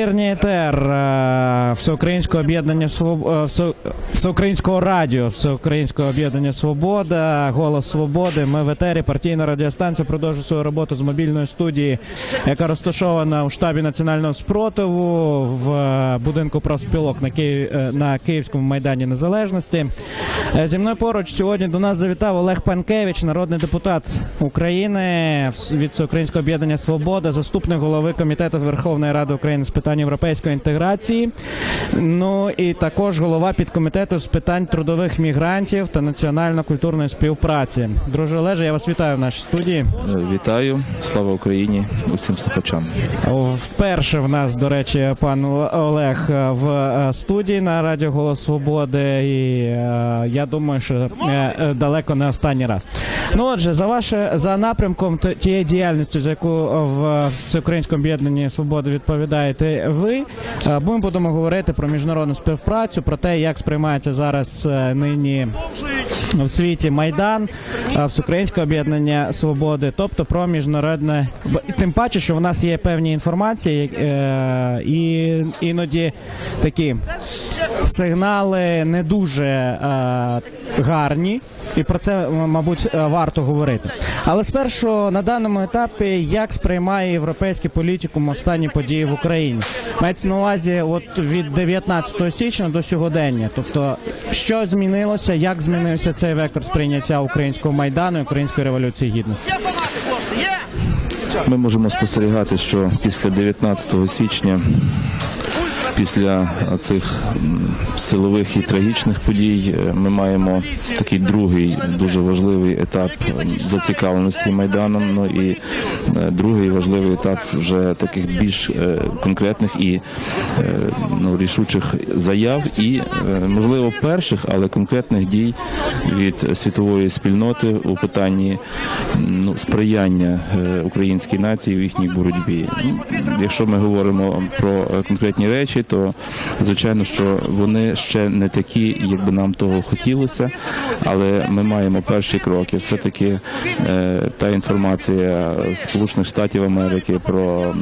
Ефірний етер е, Всеукраїнського об'єднання Своб... е, Всеукраїнського радіо, Всеукраїнського об'єднання Свобода, Голос Свободи. Ми в етері. Партійна радіостанція продовжує свою роботу з мобільної студії, яка розташована у штабі національного спротиву в е, будинку профспілок на Київ е, на Київському майдані Незалежності. Зі мною поруч сьогодні до нас завітав Олег Панкевич, народний депутат України від Всеукраїнського об'єднання Свобода, заступник голови комітету Верховної Ради України з питань європейської інтеграції. Ну і також голова підкомітету з питань трудових мігрантів та національно-культурної співпраці. Друже Олеже, я вас вітаю в нашій студії. Вітаю, слава Україні, усім слухачам. Вперше в нас, до речі, пан Олег е, в е, студії на Радіо Голос Свободи, і е, я думаю, що далеко не останній раз. Ну отже, за ваше за напрямком тієї діяльності, за яку в Всеукраїнському об'єднанні Свободи відповідаєте ви, ми будемо говорити про міжнародну співпрацю, про те, як сприймається зараз е, нині в світі Майдан, з Всеукраїнське об'єднання Свободи, тобто про міжнародне тим паче, що в нас є певні інформації, е, і іноді такі сигнали не дуже е, гарні. І про це, мабуть, е, варто говорити. Але спершу на даному етапі, як сприймає європейський політикум останні події в Україні? Мається на увазі, от від 19 січня до сьогодення. Тобто, що змінилося, як змінився цей вектор сприйняття українського майдану і української революції гідності? Ми можемо спостерігати, що після 19 січня, після цих силових і трагічних подій, е, ми маємо такий другий дуже важливий етап зацікавленості майданом. Ну і е, другий важливий етап вже таких більш е, конкретних і е, ну, рішучих заяв, і е, можливо перших, але конкретних дій від світової спільноти у питанні ну, сприяння е, українській нації в їхній боротьбі. Ну, Якщо ми говоримо про е, конкретні речі, то звичайно, що вони ще не такі, як би нам того хотілося, але ми маємо перші кроки. Все таки е, та інформація Сполучених Штатів Америки про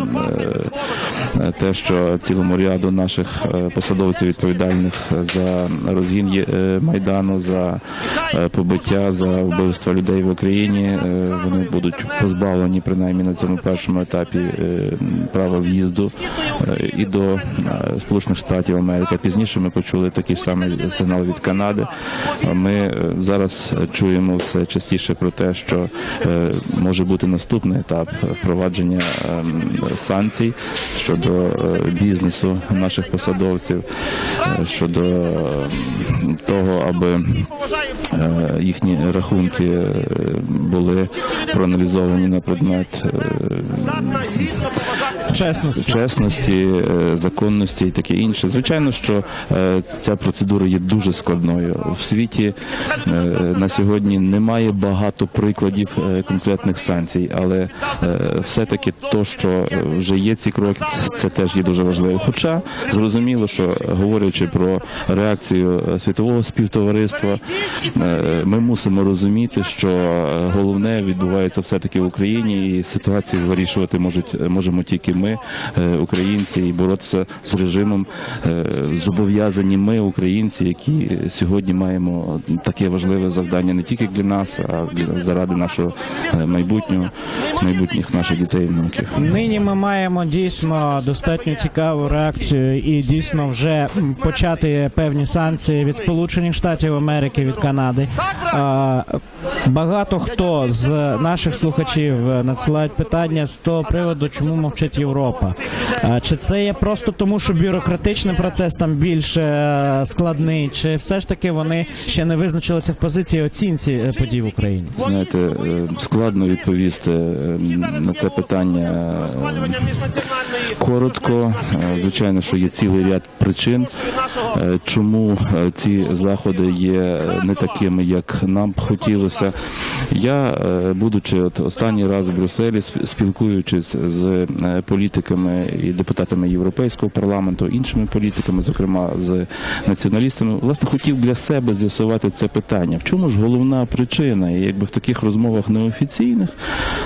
е, те, що цілому ряду наших посадовців відповідальних за розгін е, майдану, за е, побиття, за вбивства людей в Україні, е, вони будуть позбавлені принаймні на цьому першому етапі е, права в'їзду е, і до е, Сполучених Штатів Америки. Пізніше ми почули такий самий сигнал від Канади. Е, Ми е, зараз чуємо все частіше про те, що е, може бути наступний етап впровадження е, санкцій щодо е, бізнесу наших посадовців, е, щодо е, того, аби е, їхні рахунки були проаналізовані на предмет Чесності. чесності, е, законності і таке інше. Звичайно, що е, ця процедура є дуже складною. В світі е, на сьогодні немає багато прикладів конкретних санкцій, але все-таки то, що вже є ці кроки, це, це теж є дуже важливо. Хоча зрозуміло, що говорячи про реакцію світового співтовариства, ми мусимо розуміти, що головне відбувається все-таки в Україні, і ситуацію вирішувати можуть можемо тільки ми, е, українці, і боротися з режимом е, зобов'язані ми, українці, які сьогодні маємо таке важливе завдання не тільки для нас, а заради нашого е, майбутнього, майбутніх наших дітей внуків. Нині ми маємо дійсно достатньо цікаву реакцію і дійсно вже почати певні санкції від Сполучених Штатів Америки від Канади. Багато хто з наших слухачів е, надсилають питання з того приводу, чому мовчить Європа. Чи це є просто тому, що бюрократичний процес там більш е, складний, чи все ж таки вони ще не визначилися в позиції оцінці е, подій в Україні? Знаєте, складно відповісти на це питання коротко. Звичайно, що є цілий ряд причин, чому ці заходи є не такими, як нам б хотілося. Я, е, будучи от останній раз в Брюсселі, спілкуючись з е, політиками і депутатами Європейського парламенту, іншими політиками, зокрема з націоналістами, власне, хотів для себе з'ясувати це питання. В чому ж головна причина? І якби в таких розмовах неофіційних,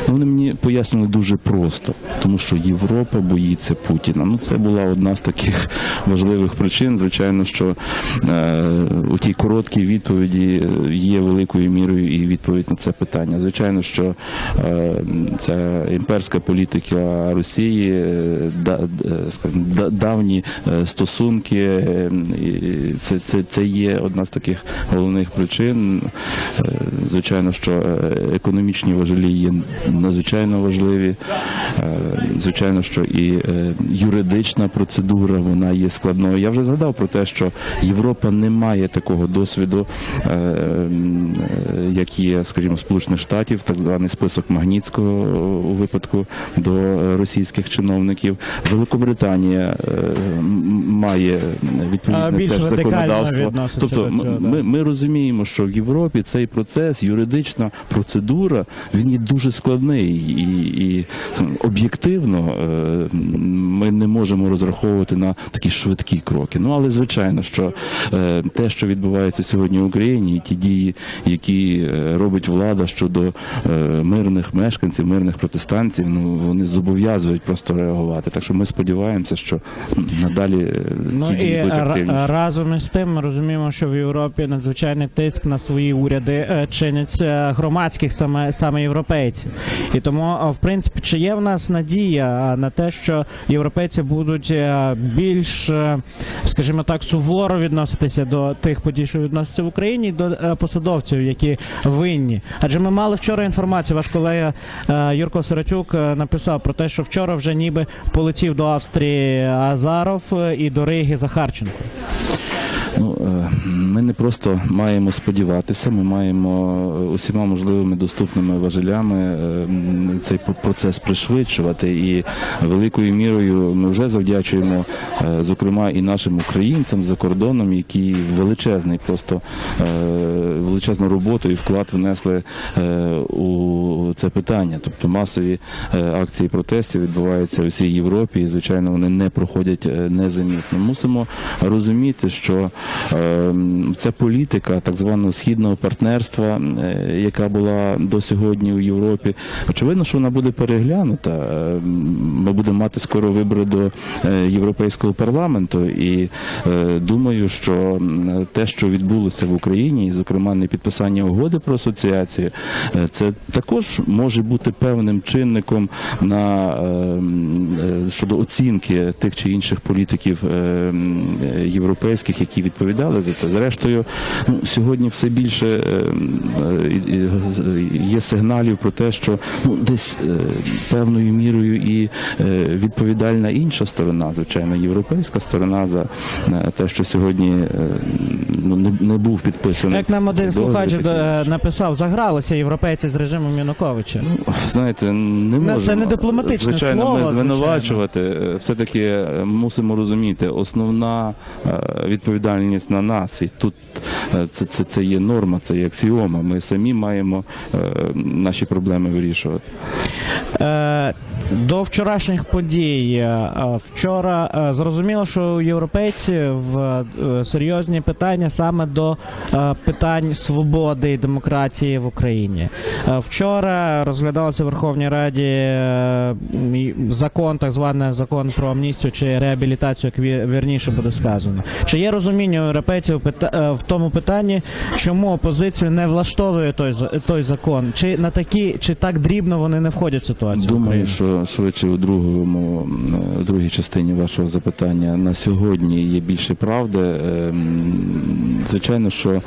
ну, вони мені пояснили дуже просто, тому що Європа боїться Путіна. Ну, це була одна з таких важливих причин. Звичайно, що е, у тій короткій відповіді є великою мірою і відповідь на це питання. Звичайно, що е, ця імперська політика Росії, е, е, давні стосунки, це, це, це є одна з таких головних причин. Звичайно, що економічні важелі є надзвичайно важливі. Звичайно, що і юридична процедура вона є складною. Я вже згадав про те, що Європа не має такого досвіду, як є, скажімо, Сполучених Штатів, так званий список Магнітського у випадку до е, російських чиновників. Великобританія е, має відповідне теж законодавство. Тобто ми, ми розуміємо, що в Європі цей процес, юридична процедура, він є дуже складний і, і об'єктивно е, ми не можемо розраховувати на такі швидкі кроки. Ну але звичайно, що е, те, що відбувається сьогодні в Україні, і ті дії, які е, робить влада щодо е, мирних мешканців, мирних протестантів, ну вони зобов'язують просто реагувати. Так що ми сподіваємося, що надалі е, Ну ті і дії будуть активніші. разом із тим ми розуміємо, що в Європі надзвичайний тиск на свої уряди е, чинять е, громадських саме саме європейців. І тому, в принципі, чи є в нас надія на те, що європейці будуть більш, скажімо так, суворо відноситися до тих подій, що відносяться в Україні, до посадовців, які винні. Адже ми мали вчора інформацію. Ваш колега е, Юрко Сирачук е, написав про те, що вчора вже ніби полетів до Австрії Азаров е, і до Риги Захарченко. Ну, е, ми не просто маємо сподіватися, ми маємо е, усіма можливими доступними важелями е, цей процес пришвидшувати. І великою мірою ми вже завдячуємо, зокрема, і нашим українцям за кордоном, які величезний, просто величезну роботу і вклад внесли у це питання. Тобто масові акції протестів відбуваються у всій Європі, і звичайно вони не проходять незамітно. Мусимо розуміти, що е, ця політика так званого східного партнерства, е, яка була до сьогодні у Європі, очевидно, що вона буде переглянута. Е, Ми будемо мати скоро вибори до е, Європейського парламенту, і е, думаю, що те, що відбулося в Україні, і зокрема не підписання угоди про асоціацію, це також може бути певним чинником на е, м, е, щодо оцінки тих чи інших політиків європейських, які відповідали за це. Зрештою, ну сьогодні все більше е, е, є сигналів про те, що ну десь е, певною мірою і відповідальна інша сторона, звичайно, європейська сторона за те, що сьогодні ну не, не був підписаний. Як нам один слухач написав, загралися європейці з режимом Януковича. Знаєте, не Ну, можемо. це не дипломатичне звичайно, слово, ми звинувачувати. Е, Все-таки мусимо розуміти, основна е, відповідальність на нас. І тут е, це, це, це є норма, це є аксіома. Ми самі маємо е, наші проблеми вирішувати. Е, До вчорашніх подій е, е, вчора зрозуміло, що у європейців серйозні питання саме до питань свободи і демократії в Україні. Вчора розглядався в Верховній Раді закон, так званий закон про амністію чи реабілітацію, як вірніше буде сказано. Чи є розуміння у європейців в тому питанні, чому опозицію не влаштовує той той закон? Чи на такі, чи так дрібно вони не входять в ситуацію? Думаю, що швидше у другому е, другій частині вашого запитання на сьогодні є більше правди. Ем, Звичайно, що е,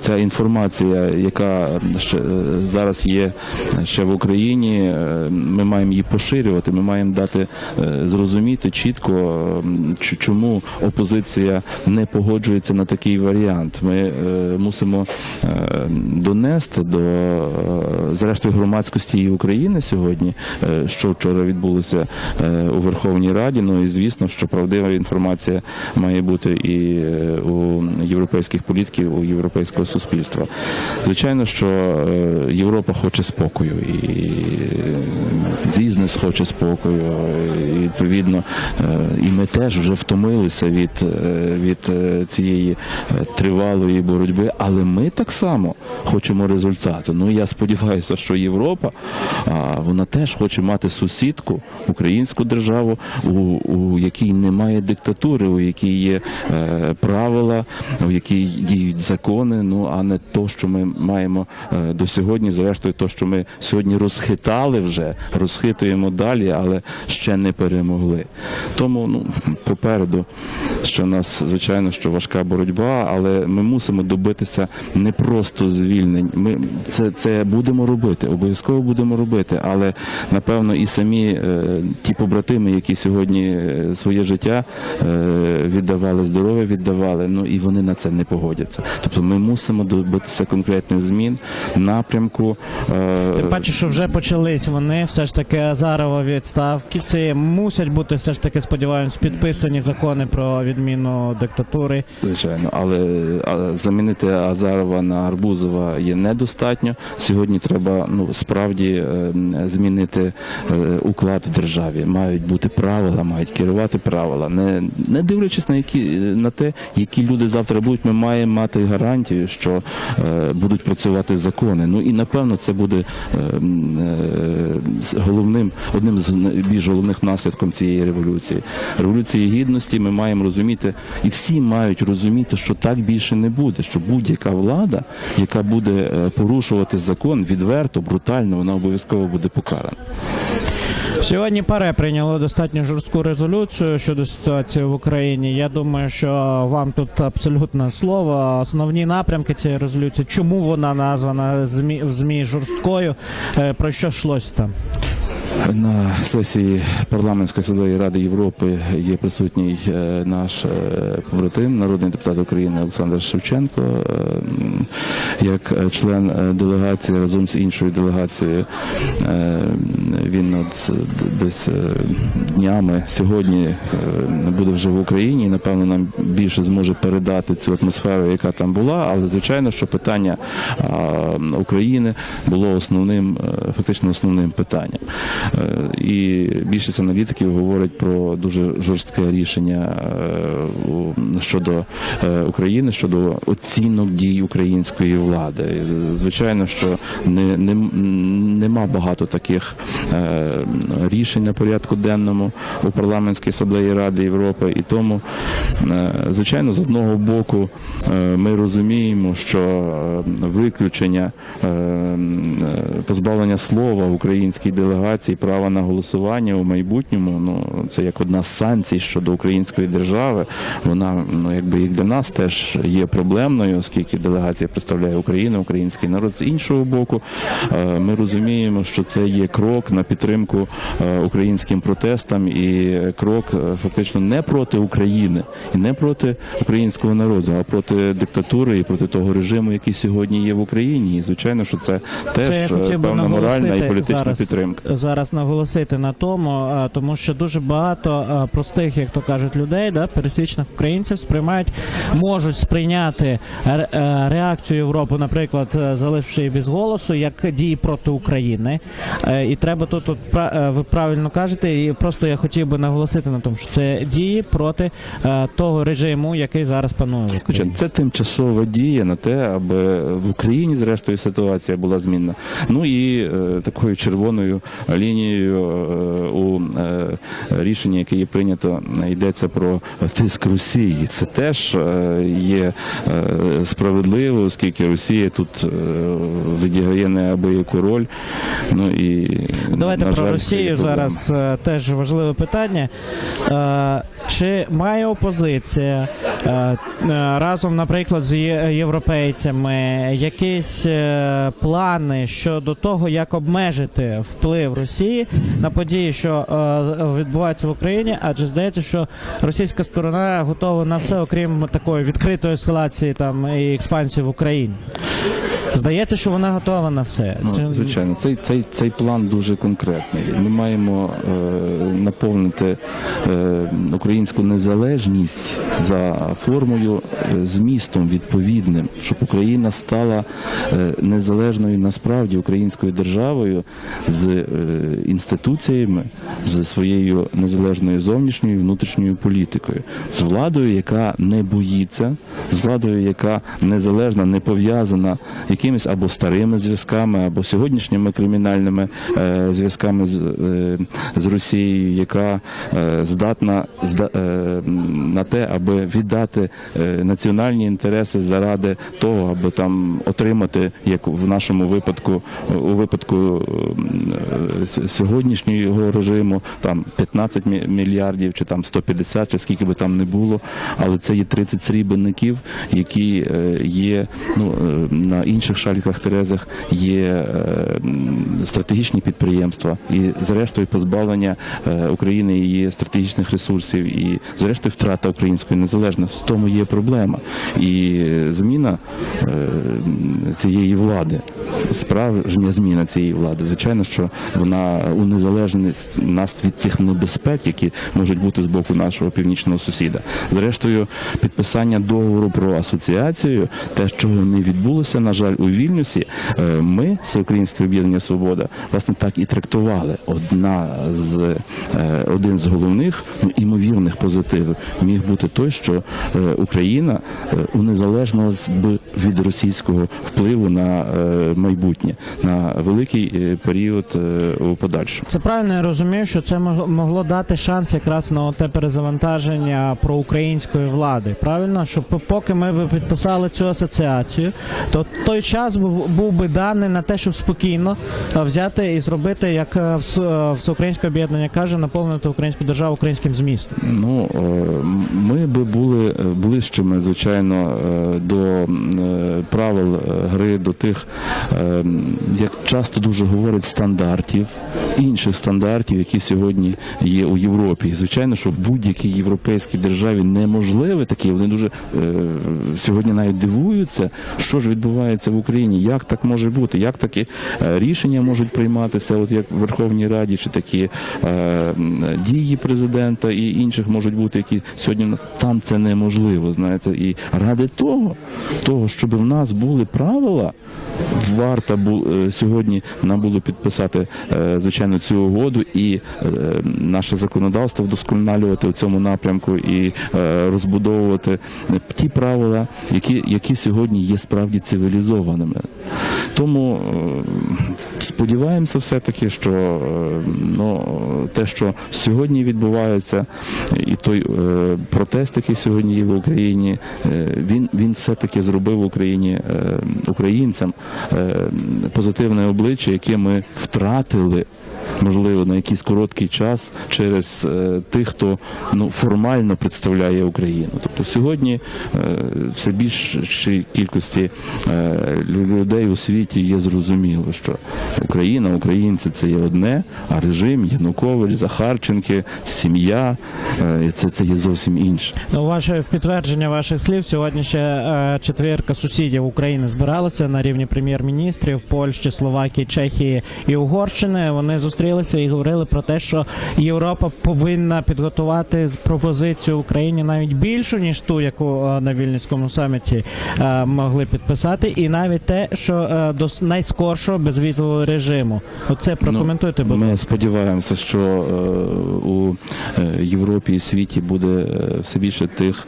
ця інформація, яка ще е, зараз є ще в Україні, е, ми маємо її поширювати. Ми маємо дати зрозуміти чітко, чому опозиція. не погоджується на такий варіант. Ми мусимо донести до зрештою громадськості і України сьогодні, е, що вчора відбулося е, у Верховній Раді. Ну і звісно, що правдива інформація має бути і е, у європейських політиків, у європейського суспільства. Звичайно, що Європа хоче спокою, і бізнес хоче спокою. І відповідно, і ми теж вже втомилися від, від цієї тривалої боротьби, але ми так само хочемо результату. Ну я сподіваюся, що Європа а, вона теж хоче мати сусідку, українську державу, у, у якій немає диктатури, у якій є е, правила, у якій діють закони. Ну а не то, що ми маємо е, до сьогодні. Зрештою, то, що ми сьогодні розхитали вже, розхитуємо далі, але ще не перемогли. Тому ну попереду, що нас звичайно, що важка боротьба, але ми мусимо добитися не просто звільнень. Ми це, це будемо робити, обов'язково будемо робити. Але напевно і самі е, ті побратими, які сьогодні е, своє життя е, віддавали, здоров'я віддавали, ну і вони на це не погодяться. Тобто ми мусимо добитися конкретних змін, напрямку. Тим паче, що вже почались вони. Все ж таки Азарова відставки. Це мусять бути все ж таки, сподіваємось, підписані закони про відміну диктатури. Звичайно, але замінити Азарова на Арбузова є недостатньо. Сьогодні треба ну справді е, змінити е, уклад в державі. Мають бути правила, мають керувати правила. Не, не дивлячись на які на те, які люди завтра будуть, ми маємо мати гарантію, що е, будуть працювати закони. Ну і напевно це буде головним одним з найбільш головних наслідком цієї революції. Революції гідності ми маємо розуміти, і всі мають розуміти, що так більше не буде. Що будь-яка влада, яка буде порушувати закон відверто, брутально, вона обов'язково буде покарана. Сьогодні ПАРЕ прийняло достатньо жорстку резолюцію щодо ситуації в Україні. Я думаю, що вам тут абсолютно слово. Основні напрямки цієї резолюції. Чому вона названа в ЗМІ жорсткою? Е, Про що йшлося там? На сесії парламентської асамблеї Ради Європи є присутній е, наш е, побратим, народний депутат України Олександр Шевченко, е, як член делегації разом з іншою делегацією. Він от десь днями сьогодні буде вже в Україні. і, Напевно, нам більше зможе передати цю атмосферу, яка там була. Але звичайно, що питання України було основним, фактично основним питанням. Е, І більшість аналітиків говорить про дуже жорстке рішення е, щодо е, України, щодо оцінок дій української влади. Звичайно, що не, не, нема багато таких рішень на порядку денному у парламентській асамблеї Ради Європи, і тому, звичайно, з одного боку ми розуміємо, що виключення позбавлення слова українській делегації права на голосування у майбутньому. Ну це як одна з санкцій щодо української держави. Вона ну якби і для нас теж є проблемною, оскільки делегація представляє Україну, український народ. З іншого боку, е, ми розуміємо, що це є крок на підтримку е, українським протестам і крок е, фактично не проти України і не проти українського народу, а проти диктатури і проти того режиму, який сьогодні є в Україні. І звичайно, що це теж певна моральна і політична зараз, підтримка. зараз наголосити на тому, тому що дуже багато простих, як то кажуть, людей, да, пересічних українців сприймають, можуть сприйняти е, реакцію Європи, наприклад, е, заливши її без голосу, як дії проти України. Е, І треба тут, е, ви правильно кажете, і просто я хотів би наголосити на тому, що це дії проти е, того режиму, який зараз панує в Україні. це тимчасова дія на те, аби в Україні зрештою ситуація була змінна. Ну і е, такою червоною лінією е, у е, рішенні, яке є прийнято, йдеться про тиск Росії. Це теж е, є справедливо, оскільки Росія тут відіграє неабияку роль. Ну і Давайте на про жаль, це Росію зараз теж важливе питання. Чи має опозиція разом, наприклад, з європейцями якісь е, плани щодо того, як обмежити вплив Росії на події, що е, відбуваються в Україні, адже здається, що російська сторона готова на все, окрім такої відкритої ескалації там і експансії в Україні. Здається, що вона готова на все. Чи- Ну, звичайно, цей, цей, цей план дуже конкретний. Ми маємо е, наповнити е, українську незалежність за формою, е, змістом відповідним, щоб Україна стала е, незалежною насправді українською державою з е, інституціями, з своєю незалежною зовнішньою і внутрішньою політикою, з владою, яка не боїться, з владою, яка незалежна, не пов'язана якимись або старими зв'язками, або сьогоднішніми кримінальними е, зв'язками з, е, з Росією, яка е, здатна зда, е, на те, аби віддати національні інтереси заради того, аби там отримати, як в нашому випадку, у випадку сьогоднішнього режиму, там 15 мільярдів, чи там 150, чи скільки би там не було, але це є 30 срібленників, які є ну, на інших шаліках Терезах є е, стратегічні підприємства і зрештою позбавлення е, України її стратегічних ресурсів і зрештою втрата української незалежності. В тому є проблема. І е, зміна цієї влади, справжня зміна цієї влади, звичайно, що вона унезалежнить нас від цих небезпек, які можуть бути з боку нашого північного сусіда. Зрештою, підписання договору про асоціацію, те, чого не відбулося, на жаль, у Вільнюсі, е, ми, Всеукраїнське об'єднання Свобода, власне так і трактували. Одна з е, один з головних ну, імовірних позитивів міг бути той, що е, Україна унезалежнилась би від російського впливу на майбутнє на великий період у подальшому. Це правильно я розумію, що це мог- могло дати шанс якраз на те перезавантаження проукраїнської влади. Правильно, що поки ми підписали цю асоціацію, то той час був, був би даний на те, щоб спокійно е, взяти і зробити, як е, е, всеукраїнське об'єднання каже, наповнити українську державу українським змістом. Ну ми би були ближчими, звичайно, до правил гри, до тих, як часто дуже говорять, стандартів, інших стандартів, які сьогодні є у Європі. Звичайно, що будь-якій європейській державі неможливе таке. Вони дуже сьогодні навіть дивуються, що ж відбувається в Україні, як так може бути, як такі е, рішення можуть прийматися, от як в Верховній Раді, чи такі е, дії президента і інших можуть бути, які сьогодні в нас? Там це неможливо. Знаєте, і ради того, того, щоб в нас були правила, варто е, сьогодні нам було підписати звичайно цю угоду і наше законодавство вдосконалювати у цьому напрямку і розбудовувати ті правила, які, які сьогодні є справді цивілізованими. Тому е, сподіваємося, все-таки, що е, ну, те, що сьогодні відбувається, і той е, протест, який сьогодні є в Україні, він, він все-таки зробив Україні українцям позитивне обличчя, яке ми втратили. Можливо, на якийсь короткий час через тих, хто ну формально представляє Україну. Тобто сьогодні е, все більшій кількості е, лю- людей у світі є зрозуміло, що Україна, українці це є одне, а режим Янукович, Захарченки, сім'я е, це, є зовсім інше. Ну, ваше в підтвердження ваших слів сьогодні ще четвірка сусідів України збиралися на рівні прем'єр-міністрів Польщі, Словакії, Чехії і Угорщини. Вони зустрілися і говорили про те, що Європа повинна підготувати пропозицію Україні навіть більшу ніж ту, яку е, на вільнюському саміті е, могли підписати, і навіть те, що е, до найскоршого безвізового режиму. Оце прокоментуйте, будь ласка. Ми сподіваємося, що у Європі і світі буде все більше тих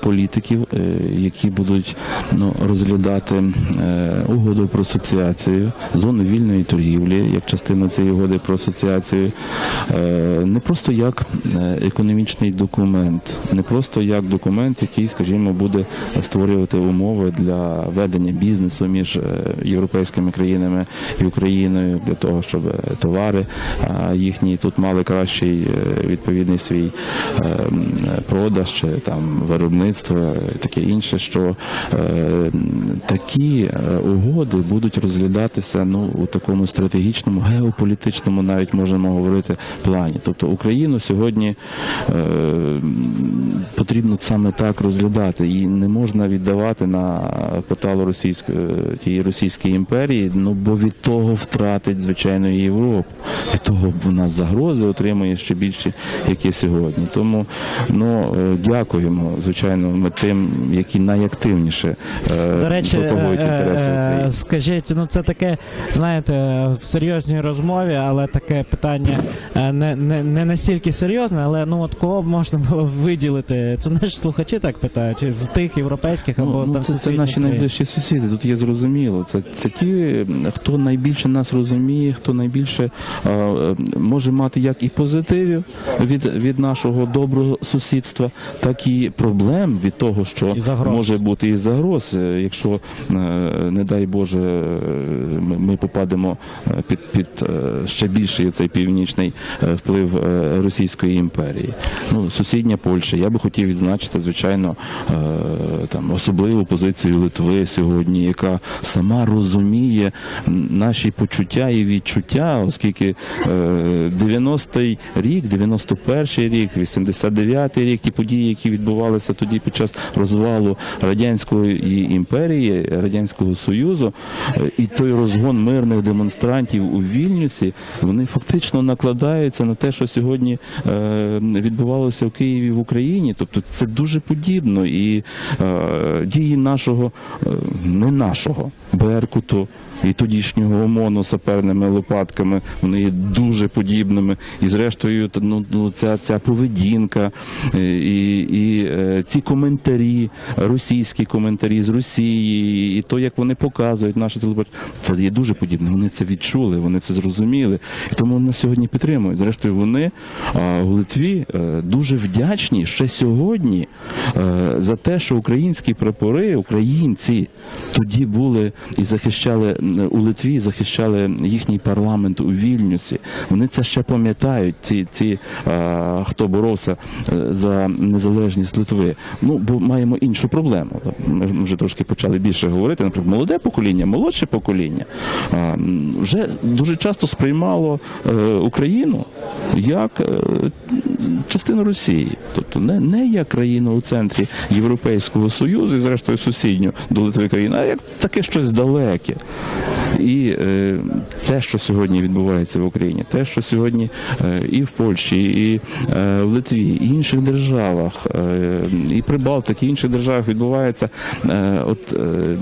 політиків, які будуть ну, розглядати угоду про асоціацію, зону вільної торгівлі як частину цієї угоди про асоціацію не просто як економічний документ, не просто як документ, який, скажімо, буде створювати умови для ведення бізнесу між е, європейськими країнами і Україною для того, щоб товари їхні тут мали кращий е, відповідний свій е, продаж чи там виробництво, таке інше, що е, такі е, угоди будуть розглядатися ну у такому стратегічному, геополітичному, навіть можемо говорити плані. Тобто Україну сьогодні е, потрібно саме так розглядати, і не можна віддавати на поталу російської тієї російської імперії, ну бо від того втратить звичайно і Європу. Від того вона загрози отримує ще більше, як і сьогодні. Тому ну е, дякуємо, звичайно, ми тим, які найактивніше е, До речі, пропагують е, інтереси України. скажіть, ну це таке, знаєте, в серйозній розмові, але таке питання не, не, не настільки серйозне, але ну от кого б можна було виділити? Це наші слухачі так питають, з тих європейських або Ну, ну, там це, це наші найближчі сусіди. Тут є зрозуміло. Це, це ті, хто найбільше нас розуміє, хто найбільше е, е, може мати як і позитивів від, від нашого доброго сусідства, так і проблем від того, що може бути і загроз. Е, Якщо, е, не дай Боже, ми, ми попадемо під, під ще більший цей північний вплив Російської імперії. Ну, сусідня Польща. Я би хотів відзначити, звичайно, е, там особливу позицію Литви сьогодні, яка сама розуміє наші почуття і відчуття, оскільки е, 90-й рік, 91-й рік, 89-й рік, ті події, які відбувалися тоді під час розвалу радянської імперії, радянського союзу, е, і той розгон мирних демонстрантів у Вільнюсі, вони фактично накладаються на те, що сьогодні е, відбувалося в Києві в Україні. Тобто це дуже подібно. І е, дії нашого, е, не нашого Беркуту і тодішнього ОМОНу саперними лопатками, вони є дуже подібними. І зрештою, ну, ну ця, ця поведінка е, і, і е, ці коментарі, російські коментарі з Росії, і то, як вони показують наше телебачення, це є дуже подібне. Вони це відчули, вони це зрозуміли. І тому нас сьогодні підтримують. Зрештою, вони в Литві е, дуже вдячні ще сьогодні за те, що українські прапори, українці тоді були і захищали у Литві, захищали їхній парламент у Вільнюсі. Вони це ще пам'ятають. Ці, ці е, хто боровся е, за незалежність Литви. Ну бо маємо іншу проблему. Ми вже трошки почали більше говорити. Наприклад, молоде покоління, молодше покоління м, вже дуже часто сприймало е, Україну як е, частину Росії, тобто не, не як країну у центрі Європейського Союзу і зрештою сусідню до Литви країни, а як таке щось далеке. І е, це, що сьогодні відбувається в Україні, те, що сьогодні е, і в Польщі, і е, в Литві, і інших державах, е, і Прибалтики, і інших державах відбувається е, от е,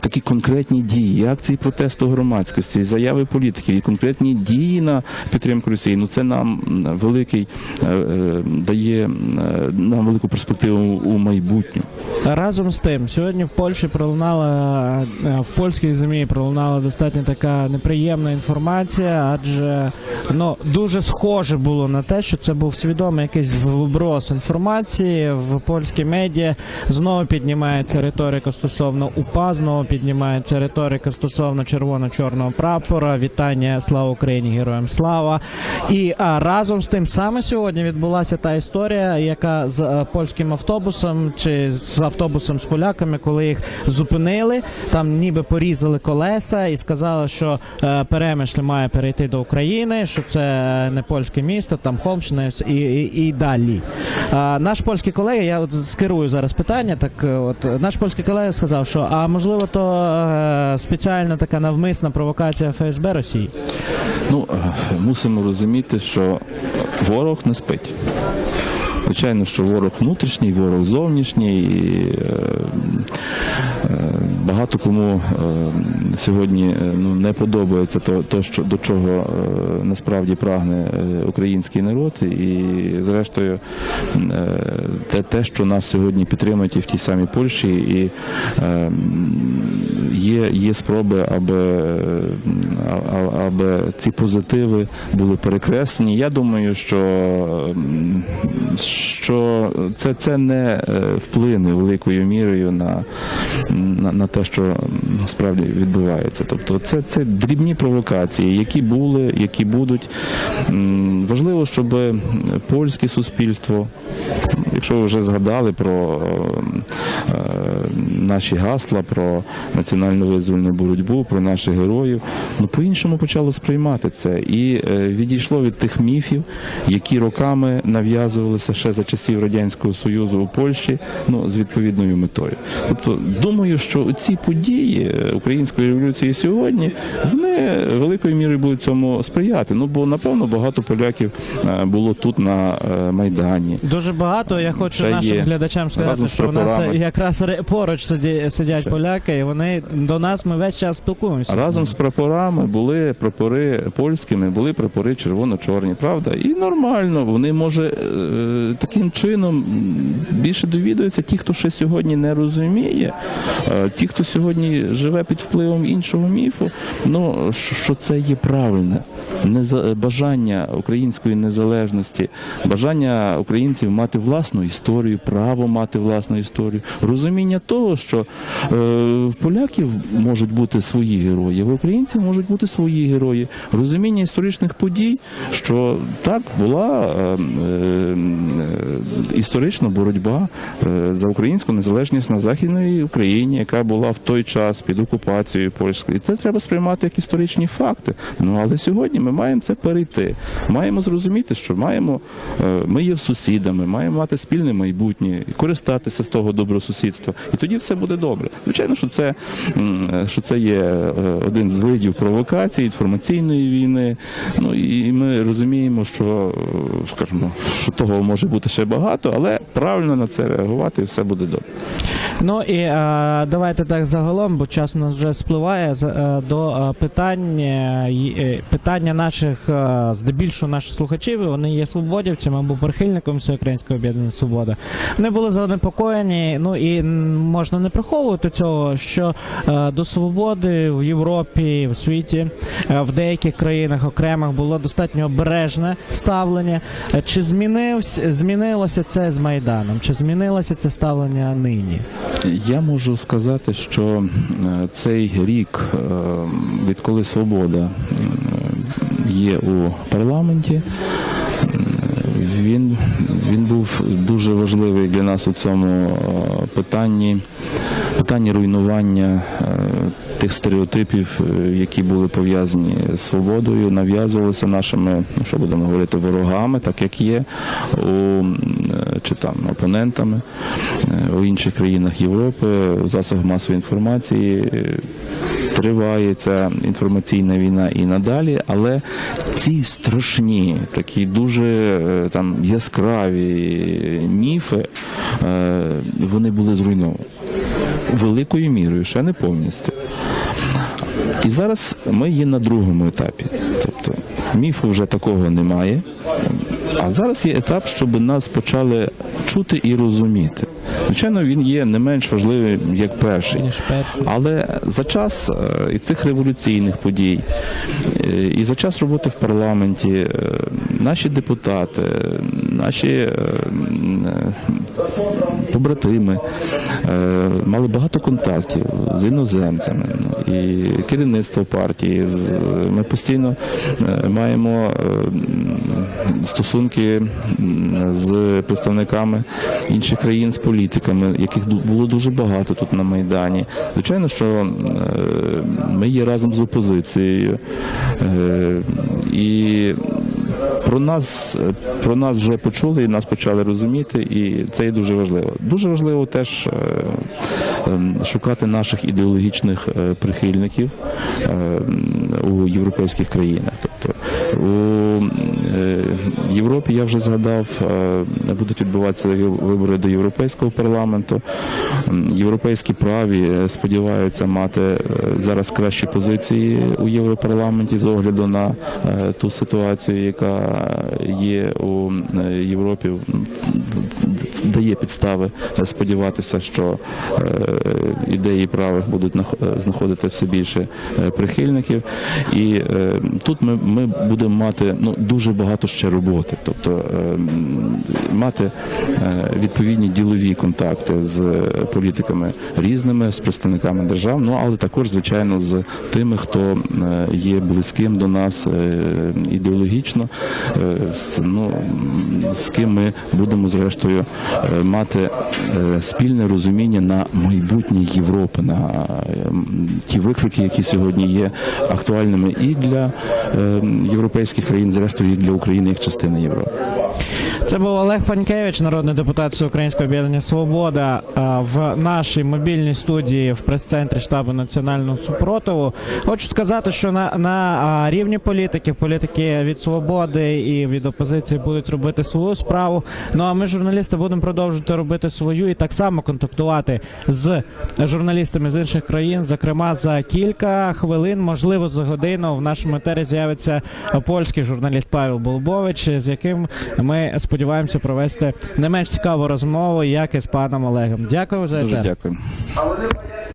такі конкретні дії, акції протесту громадськості, заяви політиків і конкретні дії на підтримку Росії. Ну це нам великий е, е, дає е, нам велику перспективу у майбутнє. Разом з тим, сьогодні в Польщі пролунала в польській землі пролунала достатньо така неприємна інформація, адже ну дуже схоже було на те, що це був свідомий якийсь вброс інформації в польські медіа. Знову піднімається риторика стосовно УПА, знову піднімається риторика стосовно червоно-чорного прапора. Вітання слава Україні, героям слава. І а, разом з тим саме сьогодні відбулася та історія, яка з е, польським автобусом чи з автобусом з поляками, коли їх зупинили, там ніби порізали колеса і сказали, що е, Перемишль має перейти до України, що це не польське місто, там Холмщина і, і, і, далі. А, наш польський колега, я от скерую зараз питання. Так, е, от наш польський колега сказав, що а можливо, то е, спеціальна така навмисна провокація ФСБ Росії. Ну, е, мусимо розуміти, що ворог не спить. Звичайно, що ворог внутрішній, ворог зовнішній. і, е, е, Багато кому е, сьогодні е, ну, не подобається то, то що, до чого е, насправді прагне е, український народ. І зрештою те, те, що нас сьогодні підтримують і в тій самій Польщі, і е, є, є спроби, аби, аби ці позитиви були перекреслені. Я думаю, що, що це, це не вплине великою мірою на, на, на те, що насправді відбувається. Тобто це, це дрібні провокації, які були, які будуть. Важливо, щоб польське суспільство, якщо ви вже згадали про е, наші гасла, про національну визвольну боротьбу, про наших героїв, ну по-іншому почало сприймати це і е, відійшло від тих міфів, які роками нав'язувалися ще за часів радянського союзу у Польщі, ну з відповідною метою. Тобто, думаю, що ці події е, української революції сьогодні вони великою мірою будуть цьому сприяти. Ну бо напевно багато поляків е, було тут на е, майдані. Дуже багато. Я хочу Ще нашим є. глядачам сказати, Разом що у нас якраз поруч сидять поляки, і вони до нас ми весь час спілкуємося. Разом з прапорами були прапори польськими, були прапори червоно-чорні, правда? І нормально, вони може е, таким чином більше довідуються ті, хто ще сьогодні не розуміє, ті, хто сьогодні живе під впливом іншого міфу, ну що- це є правильне. Бажання української незалежності, бажання українців мати власну історію, право мати власну історію, розуміння того, що е, в поляків можуть бути свої герої, в українців можуть бути свої герої, розуміння історичних подій, що так була е, е, е, історична боротьба е, за українську незалежність на західній Україні, яка була в той час під окупацією польською. І це треба сприймати як історичні факти. Ну але сьогодні ми маємо це перейти. Маємо зрозуміти, що маємо е, ми є сусідами, маємо мати спільне майбутнє користатися з того добросусідства. І тоді все буде добре. Звичайно, що це що це є е, один з видів провокації, інформаційної війни. Ну і ми розуміємо, що е, скажімо, що того може бути ще багато, але правильно на це реагувати, і все буде добре. Ну і е, давайте так загалом, бо час у нас вже спливає з- е, до е, питань, е, питання наших, здебільшого наших слухачів. Вони є свободівцями або прихильниками Всеукраїнського об'єднання Свобода. Вони були занепокоєні. Ну і можна не приховувати цього, що до свободи в Європі, в світі, в деяких країнах окремих було достатньо обережне ставлення. Чи змінився змінилося це з Майданом? Чи змінилося це ставлення нині? Я можу сказати, що цей рік, е, відколи свобода е, є у парламенті, е, він, він був дуже важливий для нас у цьому питанні, питанні руйнування тих стереотипів, які були пов'язані з свободою, нав'язувалися нашими, ну що будемо говорити, ворогами, так як є у чи там опонентами е, у інших країнах Європи, в засобах масової інформації. е, Триває ця інформаційна війна і надалі, але ці страшні, такі дуже е, там яскраві міфи, вони були зруйновані великою мірою, ще не повністю. І зараз ми є на другому етапі. Тобто міфу вже такого немає. А зараз є етап, щоб нас почали чути і розуміти. Звичайно, він є не менш важливим, як перший. Але за час е, і цих революційних подій, е, і за час роботи в парламенті, е, наші депутати, наші побратими е, мали багато контактів з іноземцями і керівництво партії. Ми постійно е, маємо е, стосунки з представниками інших країн, з політиками, яких було дуже багато тут на Майдані. Звичайно, що ми є разом з опозицією. І про нас, про нас вже почули і нас почали розуміти, і це є дуже важливо. Дуже важливо теж е, ем, шукати наших ідеологічних е, прихильників е, у європейських країнах. Тобто у е, Європі, я вже згадав, е, будуть відбуватися вибори до Європейського парламенту. Європейські праві е, сподіваються мати зараз кращі позиції у Європарламенті з огляду на ту ситуацію, яка є у Європі. Дає підстави сподіватися, що ідеї правих будуть знаходити все більше прихильників. І тут ми, ми будемо мати ну, дуже багато ще роботи, тобто е, мати е, відповідні ділові контакти з політиками різними, з представниками держав, ну але також, звичайно, з тими, хто е, є близьким до нас ідеологічно, ну, з ким ми будемо зрештою мати спільне розуміння на майбутнє Європи, на ті виклики, які сьогодні є актуальними і для європейських країн, зрештою і для України як частини Європи. Це був Олег Панькевич, народний депутат Всеукраїнського об'єднання Свобода в нашій мобільній студії в прес-центрі штабу національного супротиву. Хочу сказати, що на, на рівні політики, політики від свободи і від опозиції будуть робити свою справу. Ну а ми, журналісти, будемо продовжувати робити свою і так само контактувати з журналістами з інших країн. Зокрема, за кілька хвилин, можливо, за годину в нашому етері з'явиться польський журналіст Павел Болбович, з яким ми сподіваємося провести не менш цікаву розмову, як і з паном Олегом. Дякую за Дуже етер. дякую.